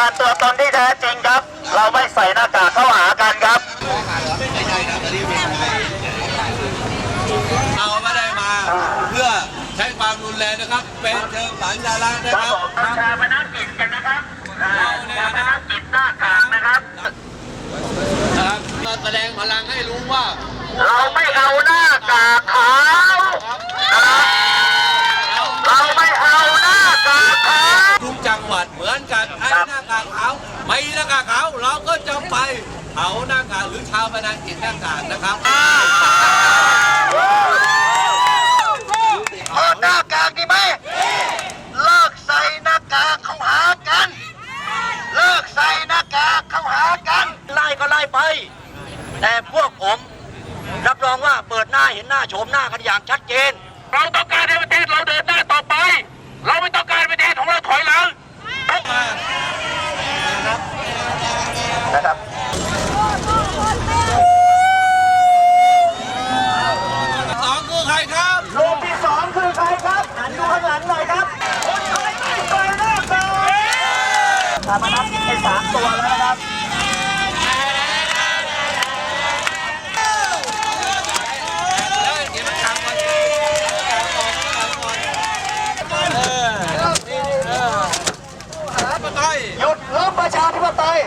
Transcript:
การตัวตนที่แท้จริงครับ เราไม่ใส่หน้ากากเข้าหากันครับเราไม่ได้มาเพื่อใช้ความรุนแรงนะครับ เป็นเชิงสัญลักษณ์นะคครัรับบผมชาปนกิจกันนะครับชาปนกิจหน้ากากนะครับนะครับมาแสดงพลังให้รู้ว่า เราไม่เอาหน้ากากขาวนะครับเราไม่เอาหน้ากากขาว ทุกจัง หวัดเหมือนกันไอ้หน้ากากขาวไม่หน้ากากขาวเราก็จะไปเผาหน้ากากหรือชาวพนักกิจหน้ากากนะครับถอดหน้ากากดีไหมเลิกใส่หน้ากากเข้าหากัน เลิกใส่หน้ากากเข้าหากัน ไล่ก็ไล่ไป แต่พวกผม รับรองว่าเปิดหน้าเห็นหน้าโฉมหน้ากันอย่างชัดเจนเราต้องามานับไปสามตัวแล้วนะครับหยุดหรือประชาธิปไตย